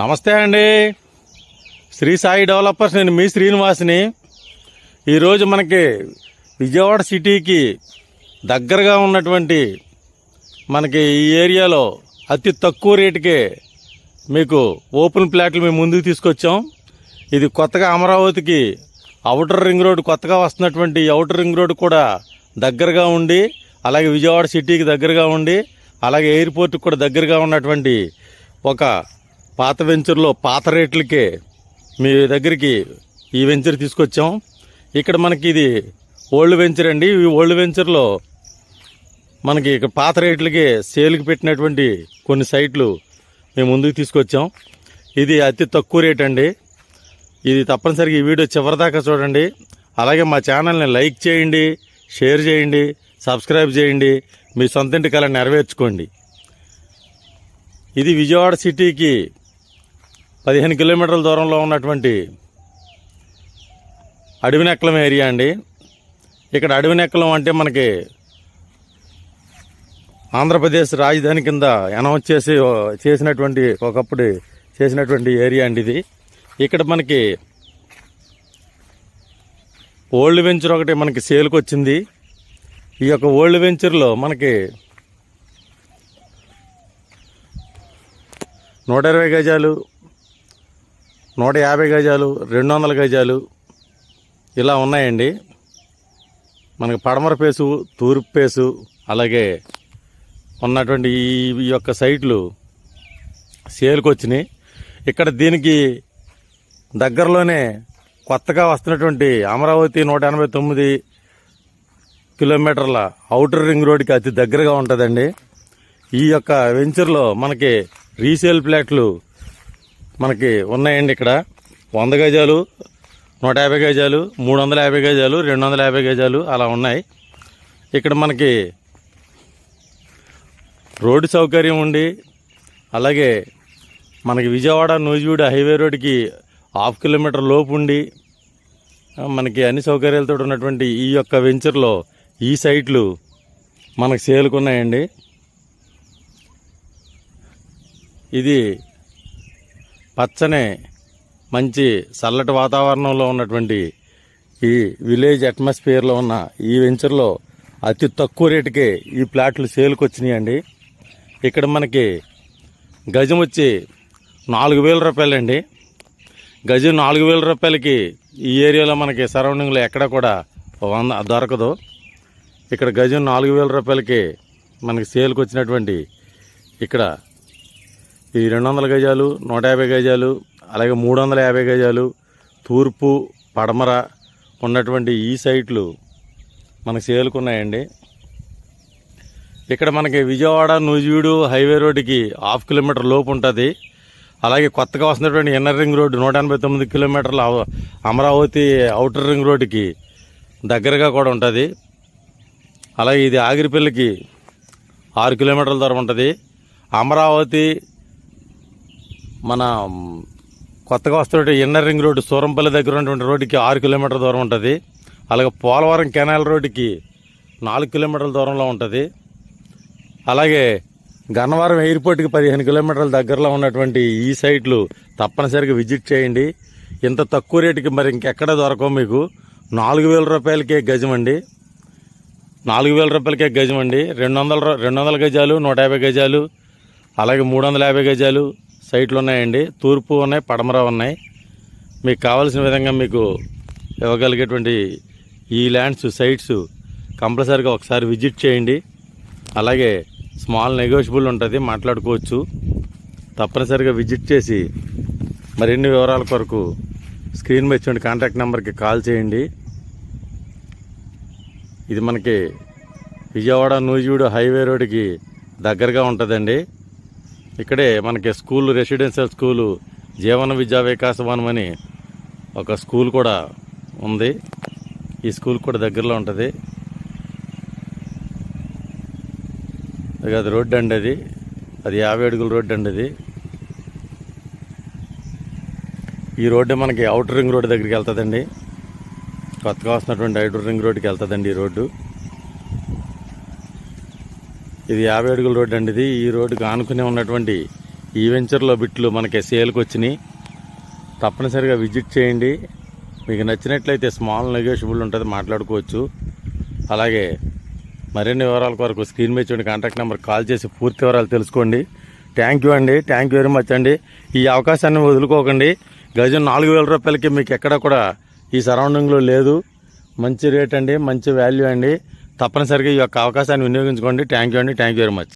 నమస్తే అండి. శ్రీ సాయి డెవలపర్స్ నేను మీ శ్రీనివాస్ని. ఈరోజు మనకి విజయవాడ సిటీకి దగ్గరగా ఉన్నటువంటి మనకి ఈ ఏరియాలో అతి తక్కువ రేటుకే మీకు ఓపెన్ ప్లాట్లు మేము ముందుకు తీసుకొచ్చాం. ఇది కొత్తగా అమరావతికి అవుటర్ రింగ్ రోడ్ కొత్తగా వస్తున్నటువంటి అవుటర్ రింగ్ రోడ్ కూడా దగ్గరగా ఉండి అలాగే విజయవాడ సిటీకి దగ్గరగా ఉండి అలాగే ఎయిర్పోర్ట్కి కూడా దగ్గరగా ఉన్నటువంటి ఒక పాత వెంచర్లో పాత రేట్లకే మీ దగ్గరికి ఈ వెంచర్ తీసుకొచ్చాం. ఇక్కడ మనకి ఇది ఓల్డ్ వెంచర్ అండి. ఈ ఓల్డ్ వెంచర్లో మనకి ఇక్కడ పాత రేట్లకే సేల్కి పెట్టినటువంటి కొన్ని సైట్లు మేము ముందుకు తీసుకొచ్చాం. ఇది అతి తక్కువ రేట్ అండి. ఇది తప్పనిసరిగా ఈ వీడియో చివరిదాకా చూడండి. అలాగే మా ఛానల్ని లైక్ చేయండి షేర్ చేయండి సబ్స్క్రైబ్ చేయండి. మీ సొంత ఇంటి కళ నెరవేర్చుకోండి. ఇది విజయవాడ సిటీకి పదిహేను కిలోమీటర్ల దూరంలో ఉన్నటువంటి అడవినెక్కలం ఏరియా అండి. ఇక్కడ అడవినెక్కలం అంటే మనకి ఆంధ్రప్రదేశ్ రాజధాని కింద అనౌన్స్ చేసి చేసినటువంటి ఒకప్పుడు చేసినటువంటి ఏరియా అండి ఇది. ఇక్కడ మనకి ఓల్డ్ వెంచర్ ఒకటి మనకి సేల్కి వచ్చింది. ఈ యొక్క ఓల్డ్ వెంచర్లో మనకి నూట ఇరవై గజాలు నూట యాభై గజాలు రెండు వందల గజాలు ఇలా ఉన్నాయండి. మనకి పడమర పేసు తూర్పు పేసు అలాగే ఉన్నటువంటి ఈ ఈ యొక్క సైట్లు సేల్కి వచ్చినాయి ఇక్కడ దీనికి దగ్గరలోనే కొత్తగా వస్తున్నటువంటి అమరావతి నూట ఎనభై తొమ్మిది కిలోమీటర్ల అవుటర్ రింగ్ రోడ్కి అతి దగ్గరగా ఉంటుందండి. ఈ యొక్క వెంచర్లో మనకి రీసేల్ ప్లాట్లు మనకి ఉన్నాయండి ఇక్కడ. వంద గజాలు నూట యాభై గజాలు మూడు వందల యాభై గజాలు రెండు వందల యాభై గజాలు అలా ఉన్నాయి. ఇక్కడ మనకి రోడ్డు సౌకర్యం ఉండి అలాగే మనకి విజయవాడ నూజివీడు హైవే రోడ్డుకి హాఫ్ కిలోమీటర్ లోపు ఉండి మనకి అన్ని సౌకర్యాలతో ఉన్నటువంటి ఈ యొక్క వెంచర్లో ఈ సైట్లు మనకు సేలుకున్నాయండి ఇది పచ్చని మంచి చల్లటి వాతావరణంలో ఉన్నటువంటి ఈ విలేజ్ అట్మాస్ఫియర్లో ఉన్న ఈ వెంచర్లో అతి తక్కువ రేటుకే ఈ ప్లాట్లు సేల్కి వచ్చినాయండి ఇక్కడ మనకి గజం వచ్చి నాలుగు వేల రూపాయలండి. గజం నాలుగు వేల రూపాయలకి ఈ ఏరియాలో మనకి సరౌండింగ్లో ఎక్కడ కూడా వంద దొరకదు. ఇక్కడ గజం నాలుగు వేల రూపాయలకి మనకి సేల్కి వచ్చినటువంటి ఇక్కడ ఈ రెండు వందల గజాలు నూట యాభై గజాలు అలాగే మూడు వందల యాభై గజాలు తూర్పు పడమర ఉన్నటువంటి ఈ సైట్లు మనకు సేలుకున్నాయండి. ఇక్కడ మనకి విజయవాడ నూజివీడు హైవే రోడ్డుకి హాఫ్ కిలోమీటర్ లోపు ఉంటుంది. అలాగే కొత్తగా వస్తున్నటువంటి ఇన్నర్ రింగ్ రోడ్డు నూట ఎనభై తొమ్మిది కిలోమీటర్ల అమరావతి అవుటర్ రింగ్ రోడ్డుకి దగ్గరగా కూడా ఉంటుంది. అలాగే ఇది ఆగిరిపల్లికి ఆరు కిలోమీటర్ల దూరం ఉంటుంది. అమరావతి మన కొత్తగా వస్తున్న ఇన్నర్ రింగ్ రోడ్డు సూరంపల్లి దగ్గర ఉన్నటువంటి రోడ్డుకి ఆరు కిలోమీటర్ల దూరం ఉంటుంది. అలాగే పోలవరం కెనాల్ రోడ్డుకి నాలుగు కిలోమీటర్ల దూరంలో ఉంటుంది. అలాగే గన్నవరం ఎయిర్పోర్ట్కి పదిహేను కిలోమీటర్ల దగ్గరలో ఉన్నటువంటి ఈ సైట్లు తప్పనిసరిగా విజిట్ చేయండి. ఇంత తక్కువ రేటుకి మరి ఇంకెక్కడ దొరకవు మీకు. నాలుగు వేల రూపాయలకే గజం అండి. నాలుగు వేల రూపాయలకే గజం అండి. రెండు వందల రెండు వందల గజాలు నూట యాభై గజాలు అలాగే మూడు వందల యాభై గజాలు సైట్లు ఉన్నాయండి. తూర్పు ఉన్నాయి పడమర ఉన్నాయి. మీకు కావాల్సిన విధంగా మీకు ఇవ్వగలిగేటువంటి ఈ ల్యాండ్స్ సైట్స్ కంపల్సరీగా ఒకసారి విజిట్ చేయండి. అలాగే స్మాల్ నెగోషియబుల్ ఉంటుంది మాట్లాడుకోవచ్చు. తప్పనిసరిగా విజిట్ చేసి మరిన్ని వివరాల కొరకు స్క్రీన్ మీద ఇచ్చిన కాంటాక్ట్ నెంబర్కి కాల్ చేయండి. ఇది మనకి విజయవాడ నూజివీడు హైవే రోడ్డుకి దగ్గరగా ఉంటుందండి. ఇక్కడే మనకి స్కూల్ రెసిడెన్షియల్ స్కూలు జీవన విద్యా వికాసవనం అని ఒక స్కూల్ కూడా ఉంది. ఈ స్కూల్ కూడా దగ్గరలో ఉంటుంది. అది రోడ్డు అండి అది. అది యాభై అడుగుల రోడ్డు అండి అది. ఈ రోడ్డు మనకి అవుటర్ రింగ్ రోడ్డు దగ్గరికి వెళ్తుందండి. కొత్తగా వస్తున్నటువంటి అవుటర్ రింగ్ రోడ్డుకి వెళ్తుందండి ఈ రోడ్డు. ఇది యాభై అడుగుల రోడ్డు అండి ఇది. ఈ రోడ్డుకి ఆనుకునే ఉన్నటువంటి ఈ వెంచర్లో బిట్లు మనకి సేల్కి వచ్చినాయి. తప్పనిసరిగా విజిట్ చేయండి. మీకు నచ్చినట్లయితే స్మాల్ నెగోషియబుల్ ఉంటుంది మాట్లాడుకోవచ్చు. అలాగే మరిన్ని వివరాల కొరకు స్క్రీన్ మీద చూడండి కాంటాక్ట్ నెంబర్ కాల్ చేసి పూర్తి వివరాలు తెలుసుకోండి. థ్యాంక్ యూ అండి. థ్యాంక్ యూ వెరీ మచ్ అండి. ఈ అవకాశాన్ని వదులుకోకండి. గజం నాలుగు వేల రూపాయలకి మీకు ఎక్కడ కూడా ఈ సరౌండింగ్లో లేదు. మంచి రేట్ అండి మంచి వాల్యూ అండి. తప్పనిసరిగా ఈ యొక్క అవకాశాన్ని వినియోగించుకోండి. థ్యాంక్ యూ అండి. Thank you very much